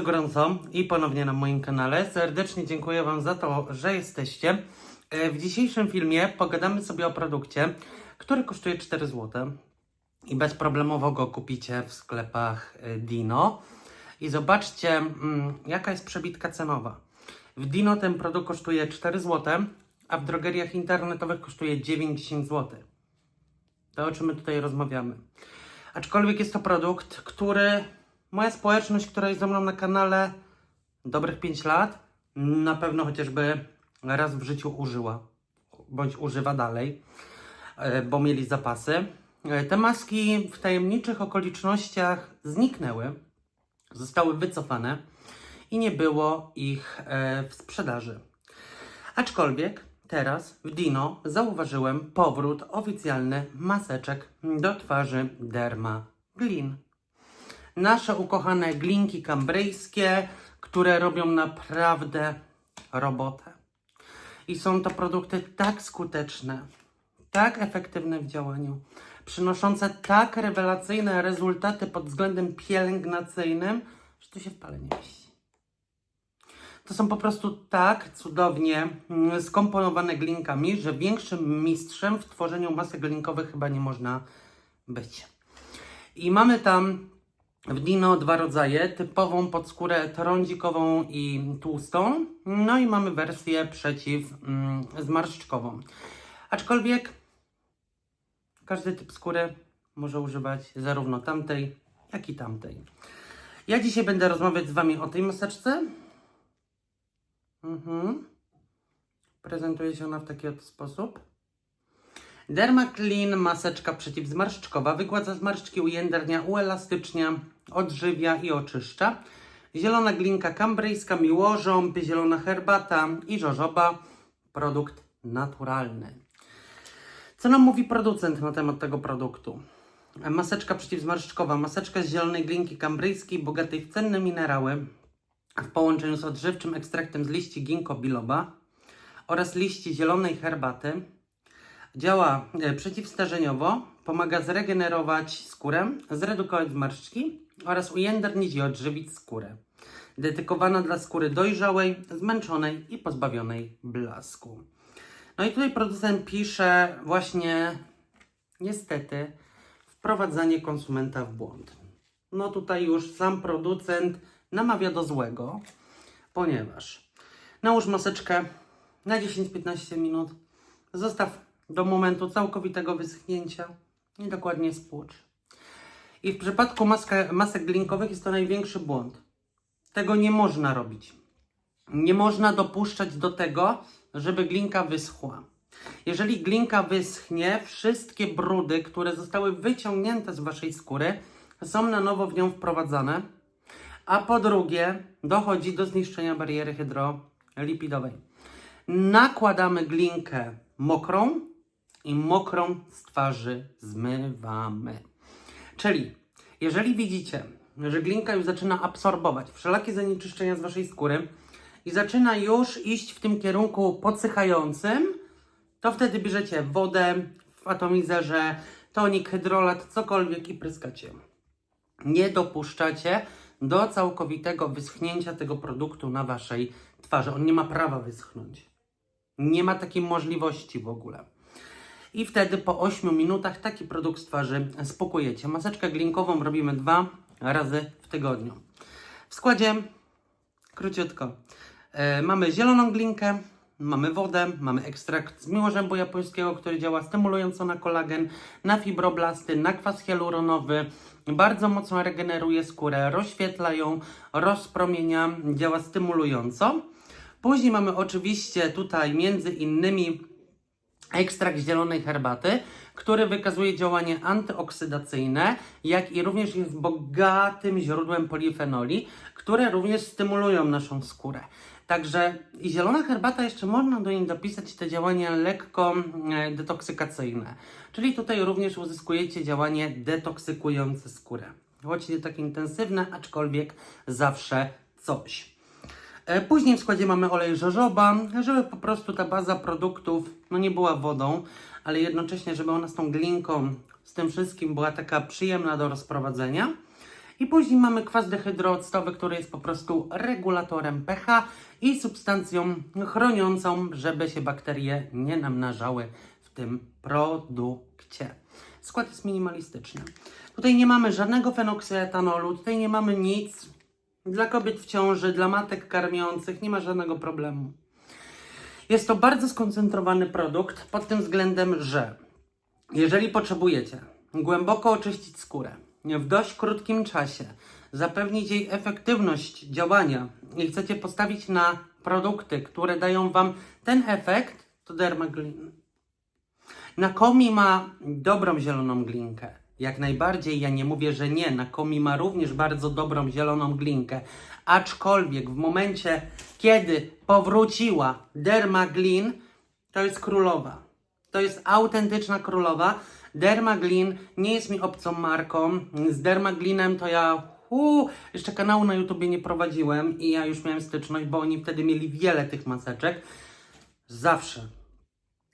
bardzo gorąco i ponownie na moim kanale. Serdecznie dziękuję Wam za to, że jesteście. E, W dzisiejszym filmie pogadamy sobie o produkcie, który kosztuje 4 zł i bezproblemowo go kupicie w sklepach e, Dino. I zobaczcie, mm, jaka jest przebitka cenowa. W Dino ten produkt kosztuje 4 zł, a w drogeriach internetowych kosztuje 9-10 zł. To o czym my tutaj rozmawiamy. Aczkolwiek jest to produkt, który moja społeczność, która jest ze mną na kanale dobrych 5 lat, na pewno chociażby raz w życiu użyła, bądź używa dalej, e, bo mieli zapasy. E, Te maski w tajemniczych okolicznościach zniknęły, zostały wycofane i nie było ich e, w sprzedaży. Aczkolwiek teraz w Dino zauważyłem powrót oficjalny maseczek do twarzy Derma Glin. Nasze ukochane glinki kambryjskie, które robią naprawdę robotę. I są to produkty tak skuteczne, tak efektywne w działaniu, przynoszące tak rewelacyjne rezultaty pod względem pielęgnacyjnym, że to się w pale nie mieści. To są po prostu tak cudownie mm, skomponowane glinkami, że większym mistrzem w tworzeniu masek glinkowych chyba nie można być. I mamy tam w Dino dwa rodzaje, typową podskórę trądzikową i tłustą, no i mamy wersję przeciw mm, zmarszczkową. Aczkolwiek każdy typ skóry może używać zarówno tamtej, jak i tamtej. Ja dzisiaj będę rozmawiać z Wami o tej maseczce. Mhm. Prezentuje się ona w taki oto sposób. Derma Clean maseczka przeciwzmarszczkowa wygładza zmarszczki, ujędrnia, uelastycznia, odżywia i oczyszcza. Zielona glinka kambryjska, miłożąb, zielona herbata i żożoba. Produkt naturalny. Co nam mówi producent na temat tego produktu? Maseczka przeciwzmarszczkowa. Maseczka z zielonej glinki kambryjskiej, bogatej w cenne minerały, w połączeniu z odżywczym ekstraktem z liści ginkgo biloba oraz liści zielonej herbaty. Działa e, przeciwstarzeniowo, pomaga zregenerować skórę, zredukować zmarszczki oraz ujędrnić i odżywić skórę. Dedykowana dla skóry dojrzałej, zmęczonej i pozbawionej blasku. No i tutaj producent pisze właśnie, niestety, wprowadzanie konsumenta w błąd. No tutaj już sam producent namawia do złego, ponieważ nałóż maseczkę na 10-15 minut, zostaw do momentu całkowitego wyschnięcia i dokładnie spłucz. I w przypadku maska, masek glinkowych jest to największy błąd. Tego nie można robić. Nie można dopuszczać do tego, żeby glinka wyschła. Jeżeli glinka wyschnie, wszystkie brudy, które zostały wyciągnięte z waszej skóry, są na nowo w nią wprowadzane. A po drugie, dochodzi do zniszczenia bariery hydrolipidowej. Nakładamy glinkę mokrą i mokrą z twarzy zmywamy. Czyli, jeżeli widzicie, że glinka już zaczyna absorbować wszelakie zanieczyszczenia z waszej skóry i zaczyna już iść w tym kierunku podsychającym, to wtedy bierzecie wodę w atomizerze, tonik, hydrolat, cokolwiek i pryskacie. Nie dopuszczacie do całkowitego wyschnięcia tego produktu na waszej twarzy. On nie ma prawa wyschnąć. Nie ma takiej możliwości w ogóle. I wtedy po 8 minutach taki produkt z twarzy spokojecie. Maseczkę glinkową robimy dwa razy w tygodniu. W składzie króciutko. E, mamy zieloną glinkę, mamy wodę, mamy ekstrakt z miłożębu japońskiego, który działa stymulująco na kolagen, na fibroblasty, na kwas hialuronowy. Bardzo mocno regeneruje skórę, rozświetla ją, rozpromienia, działa stymulująco. Później mamy oczywiście tutaj między innymi ekstrakt zielonej herbaty, który wykazuje działanie antyoksydacyjne, jak i również jest bogatym źródłem polifenoli, które również stymulują naszą skórę. Także zielona herbata jeszcze można do niej dopisać te działania lekko e, detoksykacyjne. Czyli tutaj również uzyskujecie działanie detoksykujące skórę. Choć nie tak intensywne, aczkolwiek zawsze coś. E, Później w składzie mamy olej żożoba, żeby po prostu ta baza produktów no nie była wodą, ale jednocześnie, żeby ona z tą glinką, z tym wszystkim była taka przyjemna do rozprowadzenia. I później mamy kwas dehydrooctowy, który jest po prostu regulatorem pH i substancją chroniącą, żeby się bakterie nie namnażały w tym produkcie. Skład jest minimalistyczny. Tutaj nie mamy żadnego fenoksyetanolu, tutaj nie mamy nic. Dla kobiet w ciąży, dla matek karmiących nie ma żadnego problemu. Jest to bardzo skoncentrowany produkt pod tym względem, że jeżeli potrzebujecie głęboko oczyścić skórę w dość krótkim czasie, zapewnić jej efektywność działania i chcecie postawić na produkty, które dają Wam ten efekt, to Dermaglin. Nakomi ma dobrą zieloną glinkę. Jak najbardziej, ja nie mówię, że nie. Nakomi ma również bardzo dobrą zieloną glinkę. Aczkolwiek w momencie, kiedy powróciła Dermaglin, to jest królowa. To jest autentyczna królowa. Dermaglin nie jest mi obcą marką. Z Dermaglinem to ja uu, jeszcze kanału na YouTubie nie prowadziłem i ja już miałem styczność, bo oni wtedy mieli wiele tych maseczek. Zawsze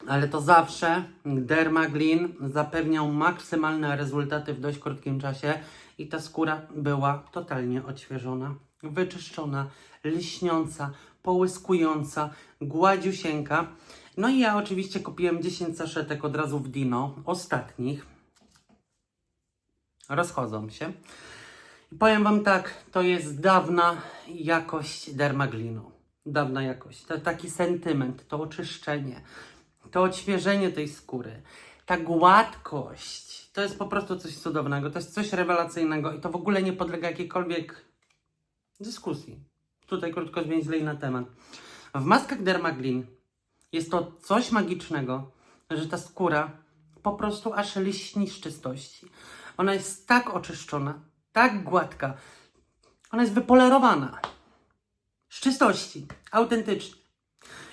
ale to zawsze Dermaglin zapewniał maksymalne rezultaty w dość krótkim czasie i ta skóra była totalnie odświeżona, wyczyszczona, lśniąca, połyskująca, gładziusieńka. No i ja oczywiście kupiłem 10 saszetek od razu w Dino, ostatnich. Rozchodzą się. I powiem Wam tak, to jest dawna jakość Dermaglinu. Dawna jakość. To taki sentyment, to oczyszczenie, to odświeżenie tej skóry, ta gładkość. To jest po prostu coś cudownego, to jest coś rewelacyjnego i to w ogóle nie podlega jakiejkolwiek dyskusji. Tutaj krótko zwięźlej na temat. W maskach Dermaglin jest to coś magicznego, że ta skóra po prostu aż lśni z czystości. Ona jest tak oczyszczona, tak gładka. Ona jest wypolerowana. Z czystości, autentycznie.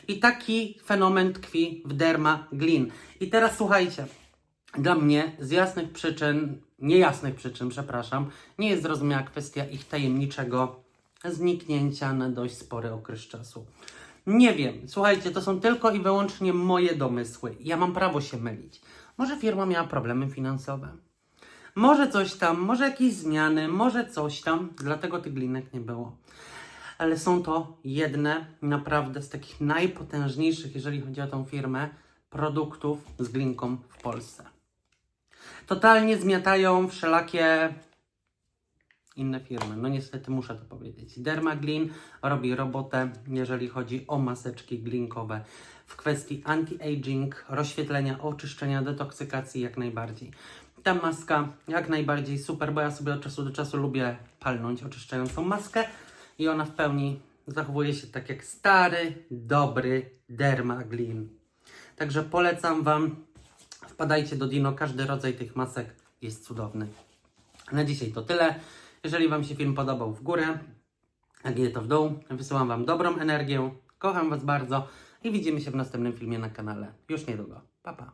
I taki fenomen tkwi w Dermaglin. I teraz słuchajcie. Dla mnie z jasnych przyczyn, niejasnych przyczyn, przepraszam, nie jest zrozumiała kwestia ich tajemniczego zniknięcia na dość spory okres czasu. Nie wiem, słuchajcie, to są tylko i wyłącznie moje domysły. Ja mam prawo się mylić. Może firma miała problemy finansowe. Może coś tam, może jakieś zmiany, może coś tam, dlatego tych glinek nie było. Ale są to jedne naprawdę z takich najpotężniejszych, jeżeli chodzi o tą firmę, produktów z glinką w Polsce. Totalnie zmiatają wszelakie inne firmy. No niestety muszę to powiedzieć. Dermaglin robi robotę, jeżeli chodzi o maseczki glinkowe w kwestii anti-aging, rozświetlenia, oczyszczenia, detoksykacji jak najbardziej. Ta maska jak najbardziej super, bo ja sobie od czasu do czasu lubię palnąć oczyszczającą maskę i ona w pełni zachowuje się tak jak stary, dobry Dermaglin. Także polecam Wam, wpadajcie do Dino, każdy rodzaj tych masek jest cudowny. Na dzisiaj to tyle. Jeżeli Wam się film podobał w górę, jak nie to w dół, wysyłam Wam dobrą energię, kocham Was bardzo i widzimy się w następnym filmie na kanale już niedługo. Pa, pa.